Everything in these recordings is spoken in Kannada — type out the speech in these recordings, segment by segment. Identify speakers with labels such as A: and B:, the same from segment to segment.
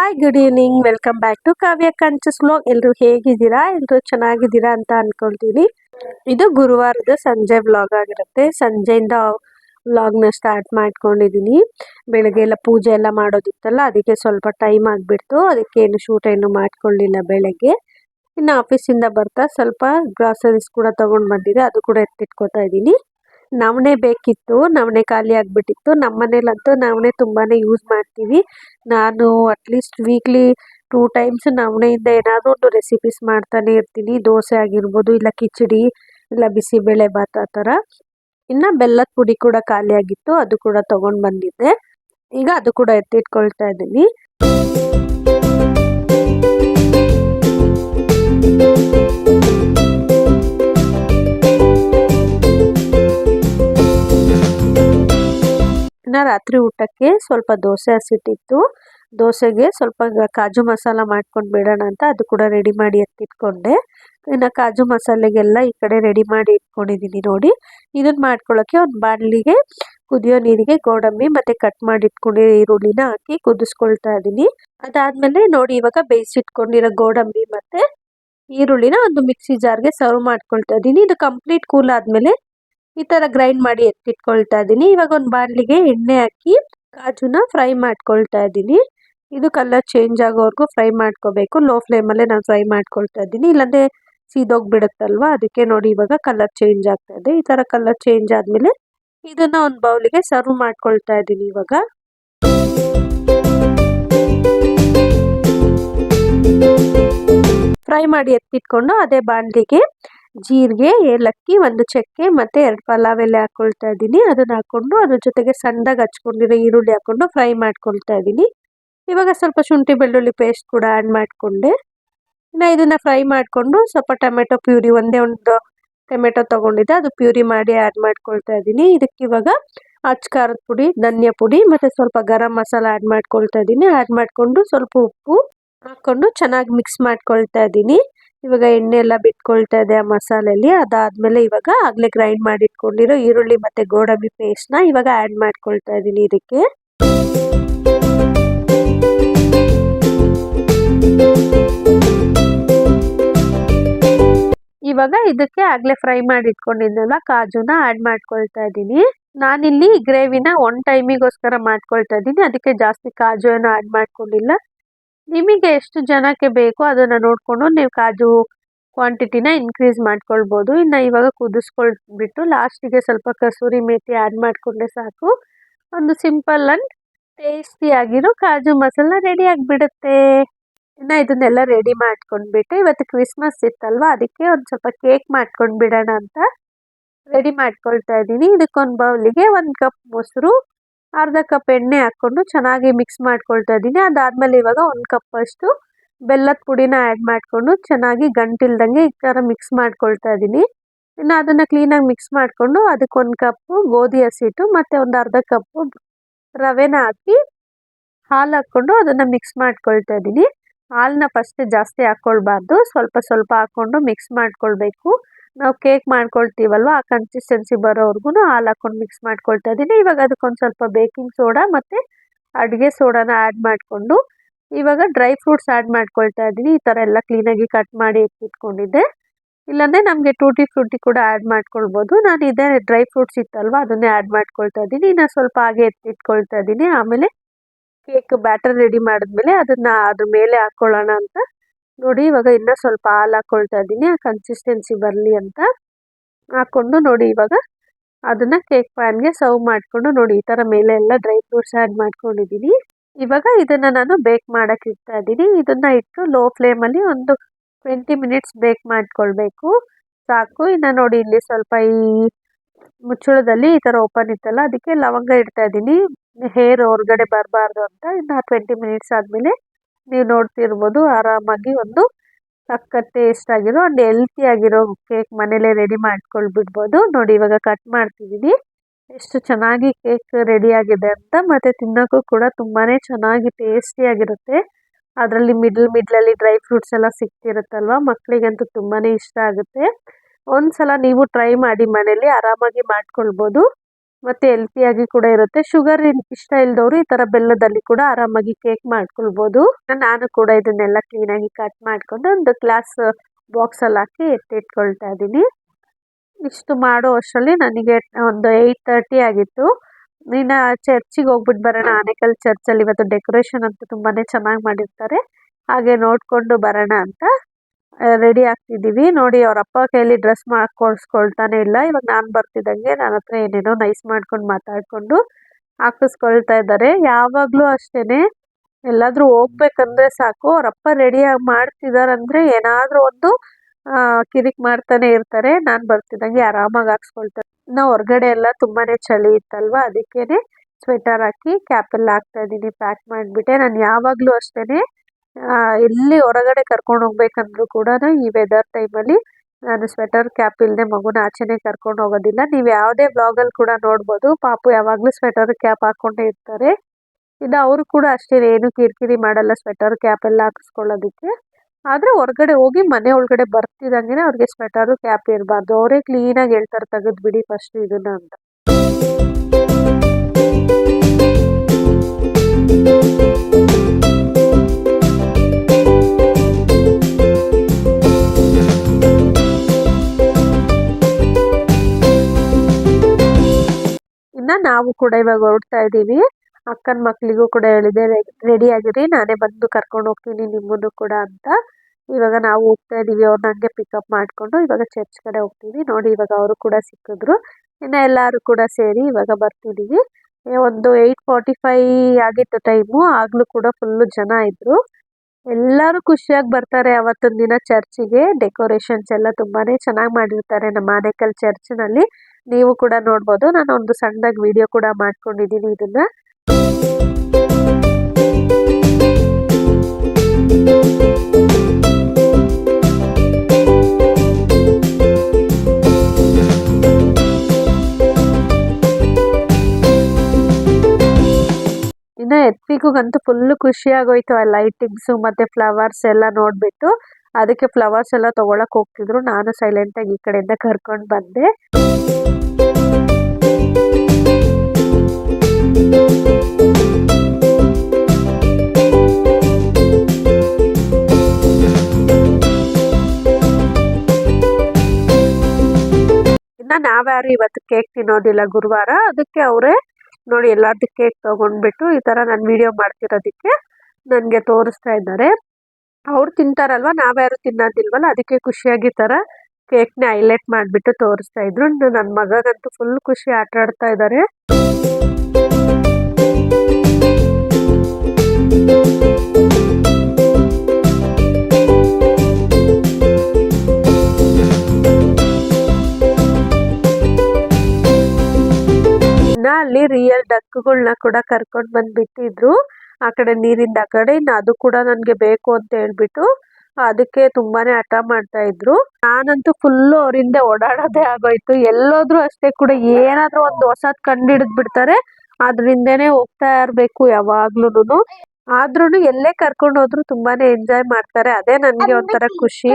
A: Hi good evening welcome back to Kavya ಕಂಚ vlog ಎಲ್ಲರೂ ಹೇಗಿದ್ದೀರಾ? ಎಲ್ಲರೂ ಚೆನ್ನಾಗಿದ್ದೀರಾ ಅಂತ ಅನ್ಕೊಳ್ತೀನಿ. ಇದು ಗುರುವಾರದ ಸಂಜೆ ವ್ಲಾಗ್ ಆಗಿರುತ್ತೆ. ಸಂಜೆಯಿಂದ ವ್ಲಾಗ್ನ ಸ್ಟಾರ್ಟ್ ಮಾಡ್ಕೊಂಡಿದ್ದೀನಿ ಬೆಳಗ್ಗೆ ಎಲ್ಲ ಪೂಜೆ ಎಲ್ಲ ಮಾಡೋದಿತ್ತಲ್ಲ, ಅದಕ್ಕೆ ಸ್ವಲ್ಪ ಟೈಮ್ ಆಗಿಬಿಡ್ತು. ಅದಕ್ಕೆ ಏನು ಶೂಟ್ ಏನು ಮಾಡ್ಕೊಳ್ಳಿಲ್ಲ ಬೆಳಗ್ಗೆ. ಇನ್ನು ಆಫೀಸಿಂದ ಬರ್ತಾ ಸ್ವಲ್ಪ ಗ್ರಾಸರೀಸ್ ಕೂಡ ತೊಗೊಂಡು ಬಂದಿದೆ. ಅದು ಕೂಡ ಎತ್ತಿಟ್ಕೋತಾ ಇದ್ದೀನಿ ನವಣೆ ಬೇಕಿತ್ತು, ನವಣೆ ಖಾಲಿ ಆಗಿಬಿಟ್ಟಿತ್ತು. ನಮ್ಮ ಮನೇಲಂತೂ ನವಣೆ ತುಂಬಾ ಯೂಸ್ ಮಾಡ್ತೀವಿ. ನಾನು at least weekly two times ನವಣೆಯಿಂದ ಏನಾದರೂ ಒಂದು ರೆಸಿಪೀಸ್ ಮಾಡ್ತಾನೆ ಇರ್ತೀನಿ. ದೋಸೆ ಆಗಿರ್ಬೋದು, ಇಲ್ಲ ಕಿಚಡಿ, ಇಲ್ಲ ಬಿಸಿಬೇಳೆ ಭಾತ್ ಆ ಥರ. ಇನ್ನು ಬೆಲ್ಲದ ಪುಡಿ ಕೂಡ ಖಾಲಿ ಆಗಿತ್ತು. ಅದು ಕೂಡ ತೊಗೊಂಡು ಬಂದಿದ್ದೆ. ಈಗ ಅದು ಕೂಡ ಎತ್ತಿಟ್ಕೊಳ್ತಾ ಇದ್ದೀನಿ. ಇನ್ನು ರಾತ್ರಿ ಊಟಕ್ಕೆ ಸ್ವಲ್ಪ ದೋಸೆ ಹಸಿಟ್ಟಿತ್ತು. ದೋಸೆಗೆ ಸ್ವಲ್ಪ ಕಾಜು ಮಸಾಲ ಮಾಡ್ಕೊಂಡು ಬಿಡೋಣ ಅಂತ ಅದು ಕೂಡ ರೆಡಿ ಮಾಡಿ ಎತ್ತಿಟ್ಕೊಂಡೆ. ಇನ್ನು ಕಾಜು ಮಸಾಲೆಗೆಲ್ಲ ಈ ಕಡೆ ರೆಡಿ ಮಾಡಿ ಇಟ್ಕೊಂಡಿದ್ದೀನಿ ನೋಡಿ. ಇದನ್ನು ಮಾಡ್ಕೊಳ್ಳೋಕ್ಕೆ ಒಂದು ಬಾಣಲಿಗೆ ಕುದಿಯೋ ನೀರಿಗೆ ಗೋಡಂಬಿ ಮತ್ತು ಕಟ್ ಮಾಡಿ ಇಟ್ಕೊಂಡಿರೋ ಈರುಳ್ಳಿನ ಹಾಕಿ ಕುದಿಸ್ಕೊಳ್ತಾ ಇದ್ದೀನಿ ಅದಾದಮೇಲೆ ನೋಡಿ ಇವಾಗ ಬೇಯಿಸಿಟ್ಕೊಂಡಿರೋ ಗೋಡಂಬಿ ಮತ್ತು ಈರುಳ್ಳಿನ ಒಂದು ಮಿಕ್ಸಿ ಜಾರ್ಗೆ ಸರ್ವ್ ಮಾಡ್ಕೊಳ್ತಾ ಇದ್ದೀನಿ ಇದು ಕಂಪ್ಲೀಟ್ ಕೂಲ್ ಆದಮೇಲೆ ಈ ಥರ ಗ್ರೈಂಡ್ ಮಾಡಿ ಎತ್ತಿಟ್ಕೊಳ್ತಾ ಇದ್ದೀನಿ ಇವಾಗ ಒಂದು ಬಾಣಲಿಗೆ ಎಣ್ಣೆ ಹಾಕಿ ಕಾಜುನ ಫ್ರೈ ಮಾಡ್ಕೊಳ್ತಾ ಇದ್ದೀನಿ ಇದು ಕಲರ್ ಚೇಂಜ್ ಆಗೋವರೆಗೂ ಫ್ರೈ ಮಾಡ್ಕೋಬೇಕು. ಲೋ ಫ್ಲೇಮಲ್ಲೇ ನಾನು ಫ್ರೈ ಮಾಡ್ಕೊಳ್ತಾ ಇದ್ದೀನಿ ಇಲ್ಲಾಂದರೆ ಸೀದೋಗ್ಬಿಡುತ್ತಲ್ವ? ಅದಕ್ಕೆ ನೋಡಿ ಇವಾಗ ಕಲರ್ ಚೇಂಜ್ ಆಗ್ತಾ ಇದೆ. ಈ ಥರ ಕಲರ್ ಚೇಂಜ್ ಆದಮೇಲೆ ಇದನ್ನು ಒಂದು ಬೌಲಿಗೆ ಸರ್ವ್ ಮಾಡ್ಕೊಳ್ತಾ ಇದ್ದೀನಿ ಇವಾಗ. ಫ್ರೈ ಮಾಡಿ ಎತ್ತಿಟ್ಕೊಂಡು ಅದೇ ಬಾಣಲಿಗೆ ಜೀರಿಗೆ, ಏಲಕ್ಕಿ, ಒಂದು ಚಕ್ಕೆ ಮತ್ತು ಎರಡು ಪಲಾವ್ ಎಲೆ ಹಾಕ್ಕೊಳ್ತಾ ಇದ್ದೀನಿ. ಅದನ್ನು ಹಾಕ್ಕೊಂಡು ಅದ್ರ ಜೊತೆಗೆ ಸಣ್ಣದಾಗಿ ಹಚ್ಕೊಂಡಿರೋ ಈರುಳ್ಳಿ ಹಾಕ್ಕೊಂಡು ಫ್ರೈ ಮಾಡ್ಕೊಳ್ತಾ ಇದ್ದೀನಿ. ಇವಾಗ ಸ್ವಲ್ಪ ಶುಂಠಿ ಬೆಳ್ಳುಳ್ಳಿ ಪೇಸ್ಟ್ ಕೂಡ ಆ್ಯಡ್ ಮಾಡಿಕೊಂಡೆ. ಇನ್ನು ಇದನ್ನು ಫ್ರೈ ಮಾಡಿಕೊಂಡು ಸ್ವಲ್ಪ ಟೊಮೆಟೊ ಪ್ಯೂರಿ, ಒಂದೇ ಒಂದು ಟೊಮೆಟೊ ತೊಗೊಂಡಿದ್ದೆ. ಅದು ಪ್ಯೂರಿ ಮಾಡಿ ಆ್ಯಡ್ ಮಾಡ್ಕೊಳ್ತಾ ಇದ್ದೀನಿ. ಇದಕ್ಕೆ ಇವಾಗ ಅಚ್ಚ ಖಾರದ ಪುಡಿ, ಧನಿಯಾ ಪುಡಿ ಮತ್ತು ಸ್ವಲ್ಪ ಗರಂ ಮಸಾಲ ಆ್ಯಡ್ ಮಾಡ್ಕೊಳ್ತಾ ಇದ್ದೀನಿ. ಆ್ಯಡ್ ಮಾಡಿಕೊಂಡು ಸ್ವಲ್ಪ ಉಪ್ಪು ಹಾಕ್ಕೊಂಡು ಚೆನ್ನಾಗಿ ಮಿಕ್ಸ್ ಮಾಡ್ಕೊಳ್ತಾ ಇದ್ದೀನಿ. ಇವಾಗ ಎಣ್ಣೆ ಎಲ್ಲ ಬಿಟ್ಕೊಳ್ತಾ ಇದೆ ಆ ಮಸಾಲೆಯಲ್ಲಿ ಅದಾದಮೇಲೆ ಇವಾಗ ಆಗಲೇ ಗ್ರೈಂಡ್ ಮಾಡಿ ಇಟ್ಕೊಂಡಿರೋ ಈರುಳ್ಳಿ ಮತ್ತು ಗೋಡಂಬಿ ಪೇಸ್ಟ್ನ ಇವಾಗ ಆ್ಯಡ್ ಮಾಡ್ಕೊಳ್ತಾ ಇದ್ದೀನಿ ಇದಕ್ಕೆ. ಇವಾಗ ಇದಕ್ಕೆ ಆಗಲೇ ಫ್ರೈ ಮಾಡಿ ಇಟ್ಕೊಂಡಿದ್ದೆಲ್ಲ ಕಾಜುನ ಆ್ಯಡ್ ಮಾಡ್ಕೊಳ್ತಾ ಇದ್ದೀನಿ. ನಾನಿಲ್ಲಿ ಗ್ರೇವಿನ ಒನ್ ಟೈಮಿಗೋಸ್ಕರ ಮಾಡ್ಕೊಳ್ತಾ ಇದ್ದೀನಿ. ಅದಕ್ಕೆ ಜಾಸ್ತಿ ಕಾಜು ಏನೋ ಆ್ಯಡ್ ಮಾಡ್ಕೊಂಡಿಲ್ಲ. ನಿಮಗೆ ಎಷ್ಟು ಜನಕ್ಕೆ ಬೇಕೋ ಅದನ್ನು ನೋಡಿಕೊಂಡು ನೀವು ಕಾಜು ಕ್ವಾಂಟಿಟಿನ ಇನ್ಕ್ರೀಸ್ ಮಾಡ್ಕೊಳ್ಬೋದು. ಇನ್ನು ಇವಾಗ ಕುದಿಸ್ಕೊಳ್ಬಿಟ್ಟು ಲಾಸ್ಟಿಗೆ ಸ್ವಲ್ಪ ಕಸೂರಿ ಮೇಥಿ ಆ್ಯಡ್ ಮಾಡಿಕೊಂಡ್ರೆ ಸಾಕು. ಒಂದು simple and ಟೇಸ್ಟಿಯಾಗಿರೋ kaju masala ready ಆಗಿಬಿಡುತ್ತೆ. ಇನ್ನು ಇದನ್ನೆಲ್ಲ ರೆಡಿ ಮಾಡ್ಕೊಂಡ್ಬಿಟ್ಟು ಇವತ್ತು ಕ್ರಿಸ್ಮಸ್ ಇತ್ತಲ್ವ, ಅದಕ್ಕೆ ಒಂದು ಸ್ವಲ್ಪ ಕೇಕ್ ಮಾಡ್ಕೊಂಡು ಬಿಡೋಣ ಅಂತ ರೆಡಿ ಮಾಡ್ಕೊಳ್ತಾ ಇದ್ದೀನಿ. ಇದಕ್ಕೊಂದು ಬೌಲಿಗೆ ಒಂದು ಕಪ್ ಮೊಸರು ಅರ್ಧ ಕಪ್ ಎಣ್ಣೆ ಹಾಕ್ಕೊಂಡು ಚೆನ್ನಾಗಿ ಮಿಕ್ಸ್ ಮಾಡ್ಕೊಳ್ತಾ ಇದ್ದೀನಿ. ಅದಾದಮೇಲೆ ಇವಾಗ ಒಂದು ಕಪ್ಪಷ್ಟು ಬೆಲ್ಲದ ಪುಡಿನ ಆ್ಯಡ್ ಮಾಡಿಕೊಂಡು ಚೆನ್ನಾಗಿ ಗಂಟಿಲ್ದಂಗೆ ಈ ಥರ ಮಿಕ್ಸ್ ಮಾಡ್ಕೊಳ್ತಾ ಇದ್ದೀನಿ. ಇನ್ನು ಅದನ್ನು ಕ್ಲೀನಾಗಿ ಮಿಕ್ಸ್ ಮಾಡಿಕೊಂಡು ಅದಕ್ಕೊಂದು ಕಪ್ಪು ಗೋಧಿ ಹಸಿಟ್ಟು ಮತ್ತು ಒಂದು ಅರ್ಧ ಕಪ್ಪು ರವೆನ ಹಾಕಿ ಹಾಲು ಹಾಕ್ಕೊಂಡು ಅದನ್ನು ಮಿಕ್ಸ್ ಮಾಡ್ಕೊಳ್ತಾ ಇದ್ದೀನಿ. ಹಾಲನ್ನ ಫಸ್ಟ್ ಜಾಸ್ತಿ ಹಾಕ್ಕೊಳ್ಬಾರ್ದು. ಸ್ವಲ್ಪ ಸ್ವಲ್ಪ ಹಾಕ್ಕೊಂಡು ಮಿಕ್ಸ್ ಮಾಡ್ಕೊಳ್ಬೇಕು. ನಾವು ಕೇಕ್ ಮಾಡ್ಕೊಳ್ತೀವಲ್ವ, ಆ ಕನ್ಸಿಸ್ಟೆನ್ಸಿ ಬರೋವರೆಗೂ ಹಾಲು ಹಾಕೊಂಡು ಮಿಕ್ಸ್ ಮಾಡ್ಕೊಳ್ತಾ ಇದ್ದೀನಿ ಇವಾಗ ಅದಕ್ಕೊಂದು ಸ್ವಲ್ಪ ಬೇಕಿಂಗ್ ಸೋಡಾ ಮತ್ತು ಅಡುಗೆ ಸೋಡಾನ ಆ್ಯಡ್ ಮಾಡಿಕೊಂಡು, ಇವಾಗ ಡ್ರೈ ಫ್ರೂಟ್ಸ್ ಆ್ಯಡ್ ಮಾಡ್ಕೊಳ್ತಾ ಇದ್ದೀನಿ ಈ ಥರ ಎಲ್ಲ ಕ್ಲೀನಾಗಿ ಕಟ್ ಮಾಡಿ ಎತ್ತಿಟ್ಕೊಂಡಿದ್ದೆ ಇಲ್ಲಾಂದರೆ ನಮಗೆ ಟೂಟಿ ಫ್ರೂಟಿ ಕೂಡ ಆ್ಯಡ್ ಮಾಡ್ಕೊಳ್ಬೋದು. ನಾನು ಇದೇ ಡ್ರೈ ಫ್ರೂಟ್ಸ್ ಇತ್ತಲ್ವ, ಅದನ್ನೇ ಆ್ಯಡ್ ಮಾಡ್ಕೊಳ್ತಾ ಇದ್ದೀನಿ ಇನ್ನು ಸ್ವಲ್ಪ ಹಾಗೆ ಎತ್ತಿಟ್ಕೊಳ್ತಾ ಇದ್ದೀನಿ ಆಮೇಲೆ ಕೇಕ್ ಬ್ಯಾಟರ್ ರೆಡಿ ಮಾಡಿದ್ಮೇಲೆ ಅದನ್ನು ಅದ್ರ ಮೇಲೆ ಹಾಕ್ಕೊಳ್ಳೋಣ ಅಂತ ನೋಡಿ, ಇವಾಗ ಇನ್ನೂ ಸ್ವಲ್ಪ ಹಾಲು ಹಾಕ್ಕೊಳ್ತಾ ಇದ್ದೀನಿ. ಆ ಕನ್ಸಿಸ್ಟೆನ್ಸಿ ಬರಲಿ ಅಂತ ಹಾಕ್ಕೊಂಡು ನೋಡಿ, ಇವಾಗ ಅದನ್ನು ಕೇಕ್ ಪ್ಯಾನ್ಗೆ ಸರ್ವ್ ಮಾಡಿಕೊಂಡು ನೋಡಿ, ಈ ಥರ ಮೇಲೆ ಎಲ್ಲ ಡ್ರೈ ಫ್ರೂಟ್ಸ್ ಆ್ಯಡ್ ಮಾಡ್ಕೊಂಡಿದ್ದೀನಿ. ಇವಾಗ ಇದನ್ನು ನಾನು ಬೇಕ್ ಮಾಡೋಕ್ಕೆ ಇಡ್ತಾ ಇದ್ದೀನಿ. ಇದನ್ನು ಇಟ್ಟು ಲೋ ಫ್ಲೇಮಲ್ಲಿ ಒಂದು ಟ್ವೆಂಟಿ ಮಿನಿಟ್ಸ್ ಬೇಕ್ ಮಾಡ್ಕೊಳ್ಬೇಕು. ಸಾಕು. ಇನ್ನು ನೋಡಿ, ಇಲ್ಲಿ ಸ್ವಲ್ಪ ಈ ಮುಚ್ಚಳದಲ್ಲಿ ಈ ಥರ ಓಪನ್ ಇತ್ತಲ್ಲ, ಅದಕ್ಕೆ ಲವಂಗ ಇಡ್ತಾ ಇದ್ದೀನಿ. ಹೇರ್ ಹೊರಗಡೆ ಬರಬಾರ್ದು ಅಂತ ಇನ್ನು ಟ್ವೆಂಟಿ ಮಿನಿಟ್ಸ್ ಆದಮೇಲೆ ನೀವು ನೋಡ್ತಿರ್ಬೋದು ಆರಾಮಾಗಿ ಒಂದು ಸಖತ್ ಟೇಸ್ಟ್ ಆಗಿರೋ ಒಂದು ಹೆಲ್ತಿ ಆಗಿರೋ ಕೇಕ್ ಮನೇಲೇ ರೆಡಿ ಮಾಡ್ಕೊಳ್ಬಿಡ್ಬೋದು. ನೋಡಿ ಇವಾಗ ಕಟ್ ಮಾಡ್ತಿದ್ದೀನಿ ಎಷ್ಟು ಚೆನ್ನಾಗಿ ಕೇಕ್ ರೆಡಿ ಆಗಿದೆ ಅಂತ ಮತ್ತು ತಿನ್ನೋಕ್ಕೂ ಕೂಡ ತುಂಬಾ ಚೆನ್ನಾಗಿ ಟೇಸ್ಟಿಯಾಗಿರುತ್ತೆ ಅದರಲ್ಲಿ ಮಿಡ್ಲ್ ಮಿಡ್ಲಲ್ಲಿ ಡ್ರೈ ಫ್ರೂಟ್ಸ್ ಎಲ್ಲ ಸಿಕ್ತಿರುತ್ತಲ್ವ ಮಕ್ಕಳಿಗಂತೂ ತುಂಬಾ ಇಷ್ಟ ಆಗುತ್ತೆ. ಒಂದು ಸಲ ನೀವು ಟ್ರೈ ಮಾಡಿ ಮನೇಲಿ ಆರಾಮಾಗಿ ಮಾಡ್ಕೊಳ್ಬೋದು. ಮತ್ತೆ ಹೆಲ್ತಿಯಾಗಿ ಕೂಡ ಇರುತ್ತೆ. ಶುಗರ್ ಇಷ್ಟ ಇಲ್ದವರು ಈ ತರ ಬೆಲ್ಲದಲ್ಲಿ ಕೂಡ ಆರಾಮಾಗಿ ಕೇಕ್ ಮಾಡ್ಕೊಳ್ಬಹುದು ನಾನು ಕೂಡ ಇದನ್ನೆಲ್ಲ ಕ್ಲೀನಾಗಿ ಕಟ್ ಮಾಡ್ಕೊಂಡು ಒಂದು ಗ್ಲಾಸ್ ಬಾಕ್ಸ್ ಅಲ್ಲಿ ಹಾಕಿ ಎತ್ತಿಟ್ಕೊಳ್ತಾ ಇದ್ದೀನಿ. ಇಷ್ಟು ಮಾಡೋ ಅಷ್ಟರಲ್ಲಿ ನನಗೆ ಒಂದು ಏಯ್ಟ್ ತರ್ಟಿ ಆಗಿತ್ತು. ಇನ್ನು ಚರ್ಚಿಗೆ ಹೋಗ್ಬಿಟ್ಟು ಬರೋಣ. ಆನೇಕಲ್ ಚರ್ಚಲ್ಲಿ ಇವತ್ತು ಡೆಕೋರೇಷನ್ ಅಂತೂ ತುಂಬಾನೇ ಚೆನ್ನಾಗಿ ಮಾಡಿರ್ತಾರೆ. ಹಾಗೆ ನೋಡಿಕೊಂಡು ಬರೋಣ ಅಂತ. ರೆಡಿ ಆಗ್ತಿದ್ದೀವಿ. ನೋಡಿ, ಅವ್ರ ಅಪ್ಪ ಕೈಯಲ್ಲಿ ಡ್ರೆಸ್ ಮಾಡ್ಕೊಳ್ಸ್ಕೊಳ್ತಾನೆ ಇಲ್ಲ. ಇವಾಗ ನಾನು ಬರ್ತಿದ್ದಂಗೆ ನನ್ನ ಹತ್ರ ಏನೇನೋ ನೈಸ್ ಮಾಡ್ಕೊಂಡು ಮಾತಾಡಿಕೊಂಡು ಹಾಕಿಸ್ಕೊಳ್ತಾ ಇದ್ದಾರೆ. ಯಾವಾಗಲೂ ಅಷ್ಟೇ ಎಲ್ಲಾದರೂ ಹೋಗ್ಬೇಕಂದ್ರೆ ಸಾಕು. ಅವ್ರ ಅಪ್ಪ ರೆಡಿಯಾಗಿ ಮಾಡ್ತಿದಾರಂದ್ರೆ ಏನಾದರೂ ಒಂದು ಕಿರಿಕ್ ಮಾಡ್ತಾನೆ ಇರ್ತಾರೆ. ನಾನು ಬರ್ತಿದ್ದಂಗೆ ಆರಾಮಾಗಿ ಹಾಕ್ಸ್ಕೊಳ್ತಾರೆ ಇನ್ನು ಹೊರಗಡೆ ಎಲ್ಲ ತುಂಬಾನೇ ಚಳಿ ಇತ್ತಲ್ವಾ? ಅದಕ್ಕೇನೆ ಸ್ವೆಟರ್ ಹಾಕಿ ಕ್ಯಾಪ್ ಎಲ್ಲ ಹಾಕ್ತಾ ಇದ್ದೀನಿ ಪ್ಯಾಕ್ ಮಾಡಿಬಿಟ್ಟೆ. ನಾನು ಯಾವಾಗಲೂ ಅಷ್ಟೇ ಎಲ್ಲಿ ಹೊರಗಡೆ ಕರ್ಕೊಂಡು ಹೋಗ್ಬೇಕಂದ್ರೂ ಕೂಡ ಈ ವೆದರ್ ಟೈಮಲ್ಲಿ ನಾನು ಸ್ವೆಟರ್ ಕ್ಯಾಪ್ ಇಲ್ಲದೆ ಮಗುನ ಆಚೆನೆ ಕರ್ಕೊಂಡು ಹೋಗೋದಿಲ್ಲ. ನೀವು ಯಾವುದೇ ಬ್ಲಾಗಲ್ಲಿ ಕೂಡ ನೋಡ್ಬೋದು. ಪಾಪು ಯಾವಾಗಲೂ ಸ್ವೆಟರ್ ಕ್ಯಾಪ್ ಹಾಕ್ಕೊಂಡೇ ಇರ್ತಾರೆ. ಇನ್ನು ಅವರು ಕೂಡ ಅಷ್ಟೇ, ಏನು ಕಿರಿಕಿರಿ ಮಾಡಲ್ಲ ಸ್ವೆಟರ್ ಕ್ಯಾಪ್ ಎಲ್ಲ ಹಾಕಿಸ್ಕೊಳ್ಳೋದಕ್ಕೆ. ಆದರೆ ಹೊರಗಡೆ ಹೋಗಿ ಮನೆ ಒಳಗಡೆ ಬರ್ತಿದ್ದಂಗೆ ಅವ್ರಿಗೆ ಸ್ವೆಟರು ಕ್ಯಾಪ್ ಇರಬಾರ್ದು. ಅವರೇ ಕ್ಲೀನಾಗಿ ಹೇಳ್ತಾರೆ, ತೆಗೆದು ಬಿಡಿ ಫಸ್ಟ್ ಇದನ್ನ ಅಂತ. ಇನ್ನ ನಾವು ಕೂಡ ಇವಾಗ ಹೊರಡ್ತಾ ಇದ್ದೀವಿ. ಅಕ್ಕನ ಮಕ್ಕಳಿಗೂ ಕೂಡ ಹೇಳಿದೆ ರೆಡಿ ಆಗಿರಿ, ನಾನೇ ಬಂದು ಕರ್ಕೊಂಡು ಹೋಗ್ತೀನಿ ನಿಮ್ಮನ್ನು ಕೂಡ ಅಂತ. ಇವಾಗ ನಾವು ಹೋಗ್ತಾ ಇದ್ದೀವಿ ಅವ್ರು ನನಗೆ ಪಿಕಪ್ ಮಾಡಿಕೊಂಡು ಇವಾಗ ಚರ್ಚ್ ಕಡೆ ಹೋಗ್ತೀವಿ. ನೋಡಿ ಇವಾಗ ಅವರು ಕೂಡ ಸಿಕ್ಕಿದ್ರು. ಇನ್ನು ಎಲ್ಲರೂ ಕೂಡ ಸೇರಿ ಇವಾಗ ಬರ್ತಿದ್ದೀವಿ. ಒಂದು ಏಯ್ಟ್ ಫಾರ್ಟಿ ಫೈ ಆಗಿತ್ತು ಟೈಮು ಆಗಲೂ ಕೂಡ ಫುಲ್ಲು ಜನ ಇದ್ರು. ಎಲ್ಲರೂ ಖುಷಿಯಾಗಿ ಬರ್ತಾರೆ ಅವತ್ತೊಂದು ದಿನ ಚರ್ಚಿಗೆ. ಡೆಕೋರೇಷನ್ಸ್ ಎಲ್ಲ ತುಂಬಾನೇ ಚೆನ್ನಾಗಿ ಮಾಡಿರ್ತಾರೆ ನಮ್ಮ ಆನೇಕಲ್ ಚರ್ಚ್ನಲ್ಲಿ. ನೀವು ಕೂಡ ನೋಡ್ಬೋದು. ನಾನು ಒಂದು ಸಣ್ಣದಾಗಿ ವಿಡಿಯೋ ಕೂಡ ಮಾಡ್ಕೊಂಡಿದ್ದೀನಿ ಇದನ್ನ. ಇನ್ನು ಎತ್ವಿಗಂತೂ ಫುಲ್ ಫುಲ್ಲು ಖುಷಿಯಾಗೋಯ್ತು ಆ ಲೈಟಿಂಗ್ಸು ಮತ್ತು ಫ್ಲವರ್ಸ್ ಎಲ್ಲ ನೋಡಿಬಿಟ್ಟು. ಅದಕ್ಕೆ ಫ್ಲವರ್ಸ್ ಎಲ್ಲ ತೊಗೊಳಕ್ಕೆ ಹೋಗ್ತಿದ್ರು. ನಾನು ಸೈಲೆಂಟಾಗಿ ಈ ಕಡೆಯಿಂದ ಕರ್ಕೊಂಡು ಬಂದೆ. ಇನ್ನ ನಾವ್ಯಾರು ಇವತ್ತು ಕೇಕ್ ತಿನ್ನೋದಿಲ್ಲ ಗುರುವಾರ. ಅದಕ್ಕೆ ಅವರೇ ನೋಡಿ ಎಲ್ಲಾರ್ದು ಕೇಕ್ ತಗೊಂಡ್ಬಿಟ್ಟು ಈ ತರ ನಾನು ವಿಡಿಯೋ ಮಾಡ್ತಿರೋದಕ್ಕೆ ನನಗೆ ತೋರಿಸ್ತಾ ಇದ್ದಾರೆ. ಅವ್ರು ತಿಂತಾರಲ್ವ? ನಾವ್ಯಾರು ತಿನ್ನೋದಿಲ್ವಲ್ಲ ಅದಕ್ಕೆ ಖುಷಿಯಾಗಿ ಥರ ಕೇಕ್ನ ಹೈಲೈಟ್ ಮಾಡಿಬಿಟ್ಟು ತೋರಿಸ್ತಾ ಇದ್ರು. ನನ್ನ ಮಗಗಂತೂ ಫುಲ್ ಖುಷಿ ಆಟ ಆಡ್ತಾ ಇದ್ದಾರೆ ಅಲ್ಲಿ ರಿಯಲ್ ಡಕ್ಗಳನ್ನ ಕೂಡ ಕರ್ಕೊಂಡು ಬಂದ್ಬಿಟ್ಟಿದ್ರು. ಆ ಕಡೆ ನೀರಿಂದ ಆ ಕಡೆ ಇನ್ನು ಅದು ಕೂಡ ನನಗೆ ಬೇಕು ಅಂತ ಹೇಳ್ಬಿಟ್ಟು ಅದಕ್ಕೆ ತುಂಬಾನೇ ಹಠ ಮಾಡ್ತಾ ಇದ್ರು. ನಾನಂತೂ ಫುಲ್ಲು ಅವರಿಂದ ಓಡಾಡೋದೇ ಆಗೋಯ್ತು. ಎಲ್ಲೋದ್ರು ಅಷ್ಟೇ ಕೂಡ ಏನಾದ್ರೂ ಒಂದು ಹೊಸದ್ ಕಂಡು ಹಿಡಿದ್ ಬಿಡ್ತಾರೆ. ಅದ್ರಿಂದನೇ ಹೋಗ್ತಾ ಇರ್ಬೇಕು ಯಾವಾಗ್ಲೂನು ಆದ್ರೂ ಎಲ್ಲೇ ಕರ್ಕೊಂಡು ಹೋದ್ರು ತುಂಬಾನೇ ಎಂಜಾಯ್ ಮಾಡ್ತಾರೆ. ಅದೇ ನನ್ಗೆ ಒಂಥರ ಖುಷಿ.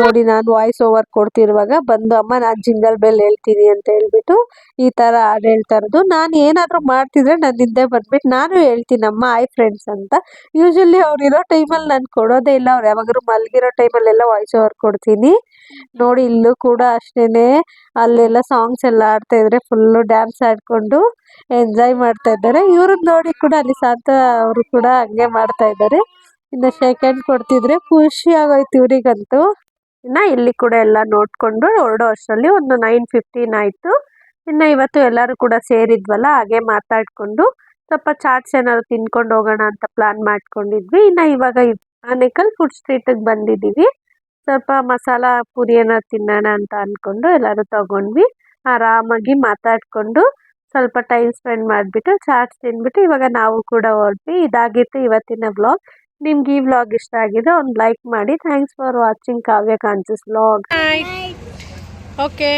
A: ನೋಡಿ ನಾನು ವಾಯ್ಸ್ ಓವರ್ ಕೊಡ್ತಿರುವಾಗ ಬಂದು, ಅಮ್ಮ, ನಾನು ಜಿಂಗಲ್ ಬೆಲ್ ಹೇಳ್ತೀನಿ ಅಂತ ಹೇಳ್ಬಿಟ್ಟು ಈ ತರ ಹಾಡು ಹೇಳ್ತಾ ಇರೋದು. ನಾನು ಏನಾದರೂ ಮಾಡ್ತಿದ್ರೆ ನನ್ನ ಹಿಂದೆ ಬಂದ್ಬಿಟ್ಟು ನಾನು ಹೇಳ್ತೀನಮ್ಮ ಐ ಫ್ರೆಂಡ್ಸ್ ಅಂತ. ಯೂಶಲಿ ಅವ್ರು ಇರೋ ಟೈಮಲ್ಲಿ ನಾನು ಕೊಡೋದೇ ಇಲ್ಲ. ಅವ್ರು ಯಾವಾಗಾದ್ರು ಮಲಗಿರೋ ಟೈಮಲ್ಲೆಲ್ಲ ವಾಯ್ಸ್ ಓವರ್ ಕೊಡ್ತೀನಿ. ನೋಡಿ, ಇಲ್ಲೂ ಕೂಡ ಅಷ್ಟೇನೆ. ಅಲ್ಲೆಲ್ಲ ಸಾಂಗ್ಸ್ ಎಲ್ಲ ಆಡ್ತಾ ಇದ್ರೆ ಫುಲ್ಲು ಡ್ಯಾನ್ಸ್ ಆಡ್ಕೊಂಡು ಎಂಜಾಯ್ ಮಾಡ್ತಾ ಇದ್ದಾರೆ. ಇವ್ರನ್ನ ನೋಡಿ ಕೂಡ, ಅಲ್ಲಿ ಸಾಂತ ಅವರು ಕೂಡ ಹಂಗೆ ಮಾಡ್ತಾ ಇದ್ದಾರೆ. ಇನ್ನು ಸೆಕೆಂಡ್ ಕೊಡ್ತಿದ್ರೆ ಖುಷಿಯಾಗೋಯ್ತು ಇವ್ರಿಗಂತೂ. ಇನ್ನ ಇಲ್ಲಿ ಕೂಡ ಎಲ್ಲ ನೋಡಿಕೊಂಡು ಹೊರಡೋ ಅಷ್ಟರಲ್ಲಿ ಒಂದು ನೈನ್ ಫಿಫ್ಟೀನ್ ಆಯಿತು. ಇನ್ನು ಇವತ್ತು ಎಲ್ಲರೂ ಕೂಡ ಸೇರಿದ್ವಲ್ಲ, ಹಾಗೆ ಮಾತಾಡಿಕೊಂಡು ಸ್ವಲ್ಪ ಚಾಟ್ಸ್ ಏನಾದ್ರು ತಿನ್ಕೊಂಡು ಹೋಗೋಣ ಅಂತ ಪ್ಲಾನ್ ಮಾಡ್ಕೊಂಡಿದ್ವಿ. ಇನ್ನು ಇವಾಗ ಇವ್- ಆನೇಕಲ್ ಫುಡ್ ಸ್ಟ್ರೀಟಿಗೆ ಬಂದಿದ್ದೀವಿ. ಸ್ವಲ್ಪ ಮಸಾಲ ಪುರಿ ಏನಾದ್ರು ತಿನ್ನೋಣ ಅಂತ ಅಂದ್ಕೊಂಡು ಎಲ್ಲರೂ ತಗೊಂಡ್ವಿ. ಆರಾಮಾಗಿ ಮಾತಾಡಿಕೊಂಡು ಸ್ವಲ್ಪ ಟೈಮ್ ಸ್ಪೆಂಡ್ ಮಾಡಿಬಿಟ್ಟು ಚಾಟ್ಸ್ ತಿಂದ್ಬಿಟ್ಟು ಇವಾಗ ನಾವು ಕೂಡ ಹೊರಟ್ವಿ. ಇದಾಗಿತ್ತು ಇವತ್ತಿನ ಬ್ಲಾಗ್ ನಿಮ್ಗೆ ಈ ವ್ಲಾಗ್ ಇಷ್ಟ ಆಗಿದೆ, ಒಂದು ಲೈಕ್ ಮಾಡಿ. Thanks for watching Kavya conscious vlog. Okay